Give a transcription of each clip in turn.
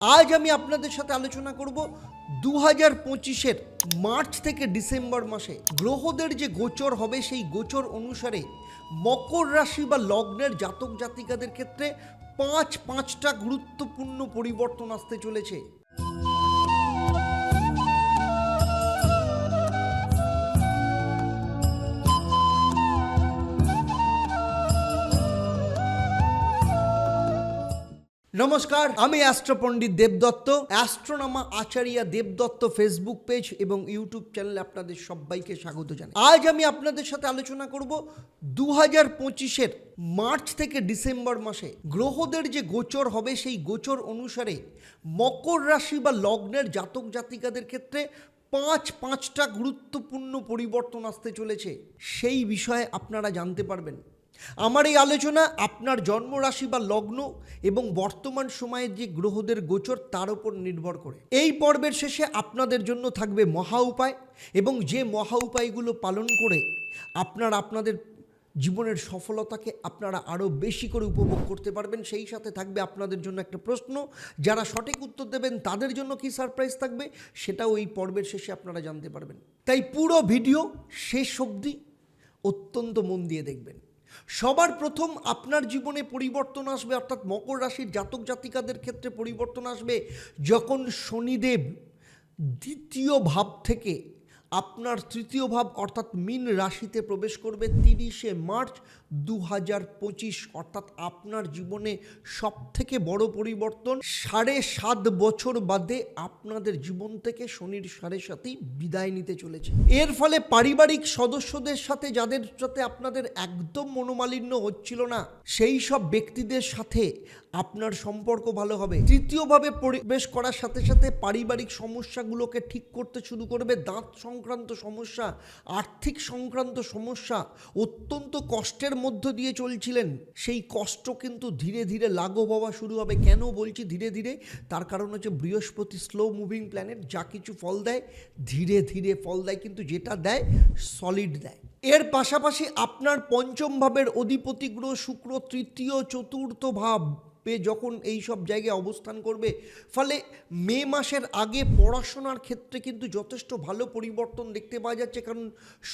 আজ আমি আপনাদের সাথে আলোচনা করব দু হাজার পঁচিশের মার্চ থেকে ডিসেম্বর মাসে গ্রহদের যে গোচর হবে, সেই গোচর অনুসারে মকর রাশি বা লগ্নের জাতক জাতিকাদের ক্ষেত্রে পাঁচ পাঁচটা গুরুত্বপূর্ণ পরিবর্তন আসতে চলেছে। নমস্কার, আমি অ্যাস্ট্রোপণ্ডিত দেবদত্ত অ্যাস্ট্রোনামা আচারিয়া দেবদত্ত ফেসবুক পেজ এবং ইউটিউব চ্যানেলে আপনাদের সবাইকে স্বাগত জানাই। আজ আমি আপনাদের সাথে আলোচনা করব দু হাজার পঁচিশের মার্চ থেকে ডিসেম্বর মাসে গ্রহদের যে গোচর হবে, সেই গোচর অনুসারে মকর রাশি বা লগ্নের জাতক জাতিকাদের ক্ষেত্রে পাঁচ পাঁচটা গুরুত্বপূর্ণ পরিবর্তন আসতে চলেছে। সেই বিষয়ে আপনারা জানতে পারবেন। আমার এই আলোচনা আপনার জন্মরাশি বা লগ্ন এবং বর্তমান সময়ে যে গ্রহদের গোচর তার উপর নির্ভর করে। এই পর্বের শেষে আপনাদের জন্য থাকবে মহা উপায় এবং যে মহা উপায়গুলো পালন করে আপনার আপনাদের জীবনের সফলতাকে আপনারা আরও বেশি করে উপভোগ করতে পারবেন, সেই সাথে থাকবে আপনাদের জন্য একটা প্রশ্ন। যারা সঠিক উত্তর দেবেন, তাদের জন্য কি সারপ্রাইজ থাকবে? সেটাও এই পর্বের শেষে আপনারা জানতে পারবেন। তাই পুরো ভিডিও শেষ অবধি অত্যন্ত মন দিয়ে দেখবেন। সবার প্রথম আপনার জীবনে পরিবর্তন আসবে, অর্থাৎ মকর রাশির জাতক জাতিকাদের ক্ষেত্রে পরিবর্তন আসবে যখন শনিদেব দ্বিতীয় ভাব থেকে আপনার তৃতীয় ভাব, অর্থাৎ মিন রাশিতে প্রবেশ করবে তিরিশে মার্চ দু হাজার পঁচিশ, অর্থাৎ আপনার জীবনে সব থেকে বড় পরিবর্তন, সাড়ে সাত বছর বাদে আপনাদের জীবন থেকে শনির সাড়ে সাথেই বিদায় নিতে চলেছে। এর ফলে পারিবারিক সদস্যদের সাথে, যাদের সাথে আপনাদের একদম মনোমালিন্য হচ্ছিল না, সেই সব ব্যক্তিদের সাথে আপনার সম্পর্ক ভালো হবে। তৃতীয়ভাবে পরিবেশ করার সাথে সাথে পারিবারিক সমস্যাগুলোকে ঠিক করতে শুরু করবে। দাঁত সংক্রান্ত সমস্যা, আর্থিক সংক্রান্ত সমস্যা, অত্যন্ত কষ্টের মধ্য দিয়ে চলছিলেন, সেই কষ্ট কিন্তু ধীরে ধীরে লাঘব হওয়া শুরু হবে। কেন বলছি ধীরে ধীরে? তার কারণ হচ্ছে বৃহস্পতি স্লো মুভিং প্ল্যানেট যা কিছু ফল দেয়, ধীরে ধীরে ফল দেয়, কিন্তু যেটা দেয় সলিড দেয়। এর পাশাপাশি আপনার পঞ্চম ভাবের অধিপতি গ্রহ শুক্র, তৃতীয়, চতুর্থ ভাব। যখন এই সব জায়গায় অবস্থান করবে, ফলে মে মাসের আগে পড়াশোনার ক্ষেত্রে কিন্তু যথেষ্ট ভালো পরিবর্তন দেখতে পাওয়া যাচ্ছে, কারণ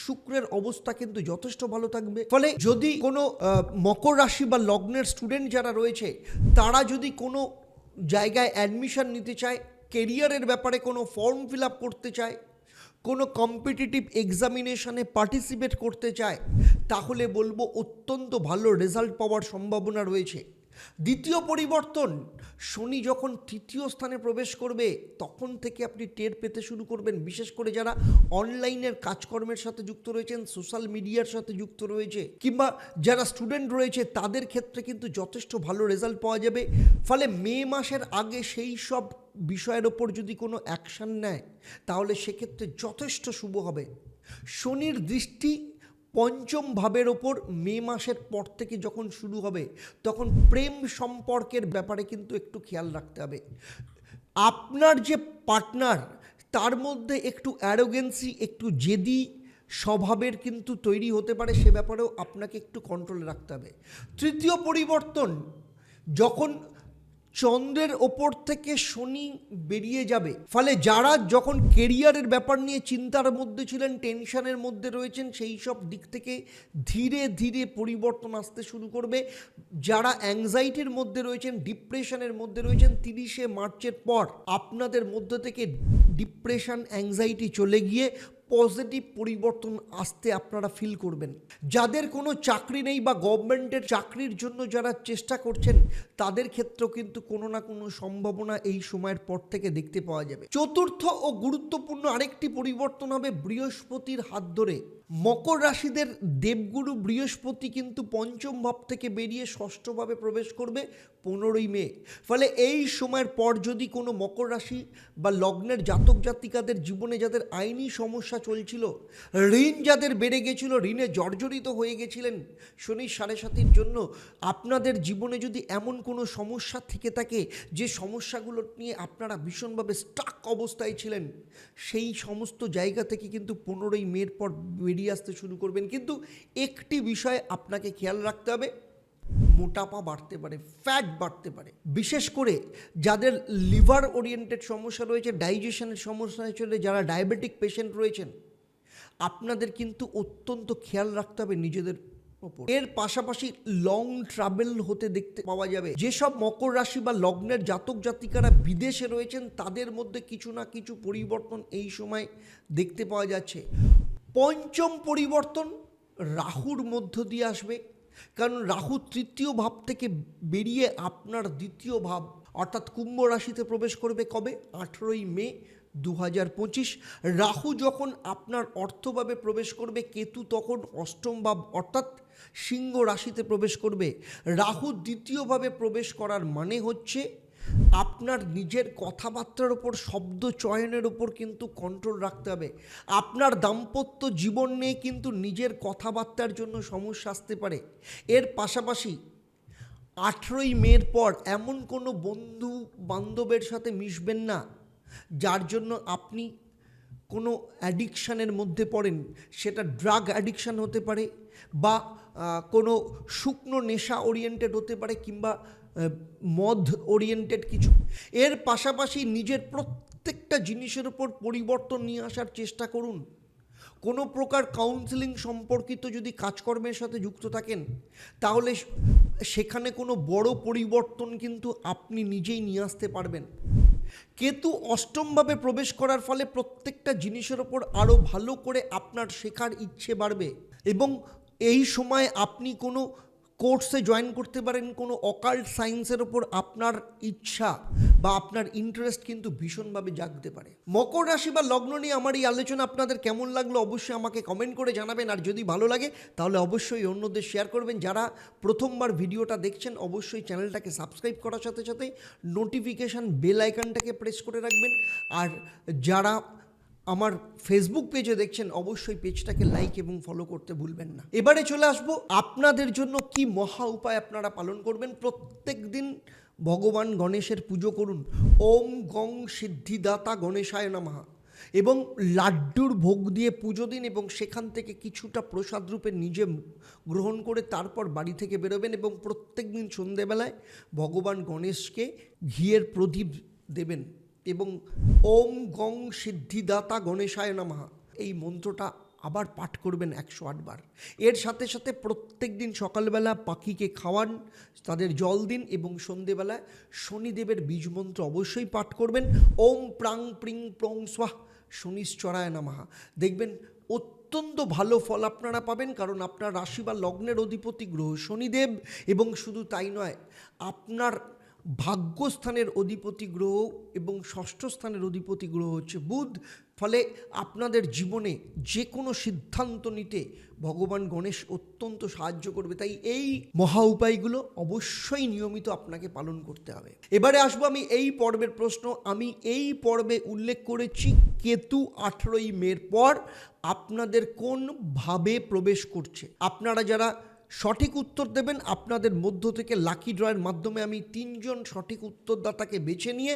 শুক্রের অবস্থা কিন্তু যথেষ্ট ভালো থাকবে। ফলে যদি কোনো মকর রাশি বা লগ্নের স্টুডেন্ট যারা রয়েছে, তারা যদি কোনো জায়গায় অ্যাডমিশন নিতে চায় কেরিয়ারের ব্যাপারে কোনো ফর্ম ফিল আপ করতে চায়, কোনো কম্পিটিটিভ এক্সামিনেশানে পার্টিসিপেট করতে চায়, তাহলে বলব অত্যন্ত ভালো রেজাল্ট পাওয়ার সম্ভাবনা রয়েছে। দ্বিতীয় পরিবর্তন, শনি যখন তৃতীয় স্থানে প্রবেশ করবে, তখন থেকে আপনি টের পেতে শুরু করবেন। বিশেষ করে যারা অনলাইনের কাজকর্মের সাথে যুক্ত রয়েছেন, সোশ্যাল মিডিয়ার সাথে যুক্ত রয়েছে, কিংবা যারা স্টুডেন্ট রয়েছে, তাদের ক্ষেত্রে কিন্তু যথেষ্ট ভালো রেজাল্ট পাওয়া যাবে। ফলে মে মাসের আগে সেই সব বিষয়ের ওপর যদি কোনো অ্যাকশান নেয়, তাহলে সেক্ষেত্রে যথেষ্ট শুভ হবে। শনির দৃষ্টি পঞ্চম ভাবের ওপর মে মাসের পর থেকে যখন শুরু হবে, তখন প্রেম সম্পর্কের ব্যাপারে কিন্তু একটু খেয়াল রাখতে হবে। আপনার যে পার্টনার, তার মধ্যে একটু অ্যারোগেন্সি, একটু জেদি স্বভাবের কিন্তু তৈরি হতে পারে, সে ব্যাপারেও আপনাকে একটু কন্ট্রোলে রাখতে হবে। তৃতীয় পরিবর্তন, যখন চন্দ্রের ওপর থেকে শনি বেরিয়ে যাবে। ফলে যারা যখন কেরিয়ারের ব্যাপার নিয়ে চিন্তার মধ্যে ছিলেন, টেনশনের মধ্যে রয়েছেন, সেই সব দিক থেকে ধীরে ধীরে পরিবর্তন আসতে শুরু করবে। যারা অ্যাংজাইটির মধ্যে রয়েছেন ডিপ্রেশনের মধ্যে রয়েছেন, তিরিশে মার্চের পর আপনাদের মধ্যে থেকে ডিপ্রেশন অ্যাংজাইটি চলে গিয়ে পজিটিভ পরিবর্তন আসতে আপনারা ফিল করবেন। যাদের কোনো চাকরি নেই বা গভর্নমেন্টের চাকরির জন্য যারা চেষ্টা করছেন, তাদের ক্ষেত্রেও কিন্তু কোনো না কোনো সম্ভাবনা এই সময়ের পর থেকে দেখতে পাওয়া যাবে। চতুর্থ ও গুরুত্বপূর্ণ আরেকটি পরিবর্তন হবে বৃহস্পতির হাত ধরে। মকর রাশিদের দেবগুরু বৃহস্পতি কিন্তু পঞ্চম ভাব থেকে বেরিয়ে ষষ্ঠভাবে প্রবেশ করবে। পনেরোই মে। ফলে এই সময়ের পর যদি কোনো মকর রাশি বা লগ্নের জাতক জাতিকাদের জীবনে যাদের আইনি সমস্যা চলছিল, ঋণ যাদের বেড়ে গেছিল, ঋণে জর্জরিত হয়ে গেছিলেন শনি সাড়ে সাতির জন্য, আপনাদের জীবনে যদি এমন কোনো সমস্যা থেকে থাকে, যে সমস্যাগুলো নিয়ে আপনারা ভীষণভাবে স্টাক অবস্থায় ছিলেন, সেই সমস্ত জায়গা থেকে কিন্তু পনেরোই মের পর বেরিয়ে আসতে শুরু করবেন। কিন্তু একটি বিষয় আপনাকে খেয়াল রাখতে হবে মোটাপা বাড়তে পারে ফ্যাট বাড়তে পারে। বিশেষ করে যাদের লিভার ওরিয়েন্টেড সমস্যা রয়েছে ডাইজেশনের সমস্যা রয়েছে যারা ডায়াবেটিক পেশেন্ট রয়েছেন, আপনাদের কিন্তু অত্যন্ত খেয়াল রাখতে হবে নিজেদের ওপর। এর পাশাপাশি লং ট্রাভেল হতে দেখতে পাওয়া যাবে। যেসব মকর রাশি বা লগ্নের জাতক জাতিকারা বিদেশে রয়েছেন, তাদের মধ্যে কিছু না কিছু পরিবর্তন এই সময় দেখতে পাওয়া যাচ্ছে। পঞ্চম পরিবর্তন রাহুর মধ্য দিয়ে আসবে। কারণ রাহু তৃতীয় ভাব থেকে বেরিয়ে আপনার দ্বিতীয় ভাব, অর্থাৎ কুম্ভ রাশিতে প্রবেশ করবে কবে? আঠেরোই মে দু হাজার পঁচিশ। রাহু যখন আপনার অর্থভাবে প্রবেশ করবে, কেতু তখন অষ্টম ভাব, অর্থাৎ সিংহ রাশিতে প্রবেশ করবে। রাহু দ্বিতীয়ভাবে প্রবেশ করার মানে হচ্ছে আপনার নিজের কথাবার্তার ওপর শব্দ চয়নের ওপর কিন্তু কন্ট্রোল রাখতে হবে। আপনার দাম্পত্য জীবন নিয়ে কিন্তু নিজের কথাবার্তার জন্য সমস্যা আসতে পারে। এর পাশাপাশি আঠেরোই মের পর এমন কোনো বন্ধু বান্ধবের সাথে মিশবেন না, যার জন্য আপনি কোনো অ্যাডিকশানের মধ্যে পড়েন। সেটা ড্রাগ অ্যাডিকশান হতে পারে বা কোনো শুকনো নেশা ওরিয়েন্টেড হতে পারে কিংবা মদ ওরিয়েন্টেড কিছু। এর পাশাপাশি নিজের প্রত্যেকটা জিনিসের উপর পরিবর্তন নিয়ে আসার চেষ্টা করুন। কোনো প্রকার কাউন্সেলিং সম্পর্কিত যদি কাজকর্মের সাথে যুক্ত থাকেন, তাহলে সেখানে কোনো বড় পরিবর্তন কিন্তু আপনি নিজেই নিয়ে আসতে পারবেন। কেতু অষ্টমভাবে প্রবেশ করার ফলে প্রত্যেকটা জিনিসের ওপর আরও ভালো করে আপনার শেখার ইচ্ছে বাড়বে এবং এই সময় আপনি কোনো কোর্সে জয়েন করতে পারেন, কোনো অকাল্ট সায়েন্সের ওপর আপনার ইচ্ছা বা আপনার ইন্টারেস্ট কিন্তু ভীষণভাবে জাগতে পারে। মকর রাশি বা লগ্ন নিয়ে আমার এই আলোচনা আপনাদের কেমন লাগল অবশ্যই আমাকে কমেন্ট করে জানাবেন, আর যদি ভালো লাগে তাহলে অবশ্যই অন্যদের শেয়ার করবেন। যারা প্রথমবার ভিডিওটা দেখছেন, অবশ্যই চ্যানেলটাকে সাবস্ক্রাইব করার সাথে সাথে নোটিফিকেশান বেল আইকনটাকে প্রেস করে রাখবেন। আর যারা আমার ফেসবুক পেজে দেখছেন, অবশ্যই পেজটাকে লাইক এবং ফলো করতে ভুলবেন না। এবারে চলে আসব, আপনাদের জন্য কি মহা উপায় আপনারা পালন করবেন? প্রত্যেক দিন ভগবান গণেশের পুজো করুন। ওম গং সিদ্ধিদাতা গণেশায় নমঃ। এবং লাড্ডুর ভোগ দিয়ে পুজো দিন এবং সেখান থেকে কিছুটা প্রসাদ রূপে নিজে গ্রহণ করে তারপর বাড়ি থেকে বেরোবেন এবং প্রত্যেক দিন সন্ধেবেলায় ভগবান গণেশকে ঘিয়ের প্রদীপ দেবেন। এবং ওম গং সিদ্ধিদাতা গণেশায় নমঃ। এই মন্ত্রটা আবার পাঠ করবেন একশো আটবার এর সাথে সাথে প্রত্যেক দিন সকালবেলা পাখিকে খাওয়ান, তাদের জল দিন এবং সন্ধেবেলায় শনিদেবের বীজ মন্ত্র অবশ্যই পাঠ করবেন। ওম প্রাং প্রিং প্রং স্বাহ শনিশ্চরায় নামাহা দেখবেন অত্যন্ত ভালো ফল আপনারা পাবেন কারণ আপনার রাশি বা লগ্নের অধিপতি গ্রহ শনিদেব এবং শুধু তাই নয়, আপনার ভাগ্যস্থানের অধিপতি গ্রহ এবং ষষ্ঠ স্থানের অধিপতি গ্রহ হচ্ছে বুধ। ফলে আপনাদের জীবনে যে কোনো সিদ্ধান্ত নিতে ভগবান গণেশ অত্যন্ত সাহায্য করবে। তাই এই মহা উপায়গুলো অবশ্যই নিয়মিত আপনাকে পালন করতে হবে। এবারে আসব আমি এই পর্বের প্রশ্ন। আমি এই পর্বে উল্লেখ করেছি কেতু আঠেরোই মের পর আপনাদের কোন ভাবে প্রবেশ করছে। আপনারা যারা সঠিক উত্তর দেবেন। আপনাদের মধ্য থেকে লাকি ড্রয়ের মাধ্যমে আমি তিনজন সঠিক উত্তরদাতাকে বেছে নিয়ে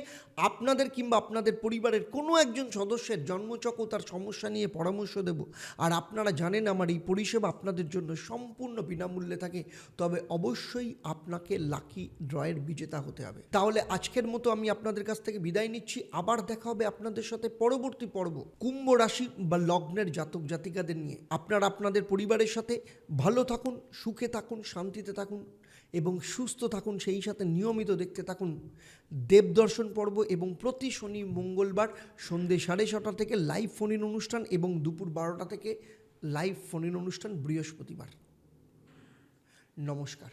আপনাদের কিংবা আপনাদের পরিবারের কোনো একজন সদস্যের জন্মচক ও তার সমস্যা নিয়ে পরামর্শ দেব। আর আপনারা জানেন আমার এই পরিষেবা আপনাদের জন্য সম্পূর্ণ বিনামূল্যে থাকে। তবে অবশ্যই আপনাকে লাকি ড্রয়ের বিজেতা হতে হবে। তাহলে আজকের মতো আমি আপনাদের কাছ থেকে বিদায় নিচ্ছি। আবার দেখা হবে আপনাদের সাথে পরবর্তী পর্ব কুম্ভ রাশি বা লগ্নের জাতক জাতিকাদের নিয়ে। আপনারা আপনাদের পরিবারের সাথে ভালো থাকুন সুখে থাকুন, শান্তিতে থাকুন এবং সুস্থ থাকুন, সেই সাথে নিয়মিত দেখতে থাকুন। দেবদর্শন পর্ব এবং প্রতি শনি মঙ্গলবার সন্ধে সাড়ে ছটা থেকে লাইভ ফোনিন অনুষ্ঠান এবং দুপুর বারোটা থেকে লাইভ ফোনিন অনুষ্ঠান বৃহস্পতিবার। নমস্কার।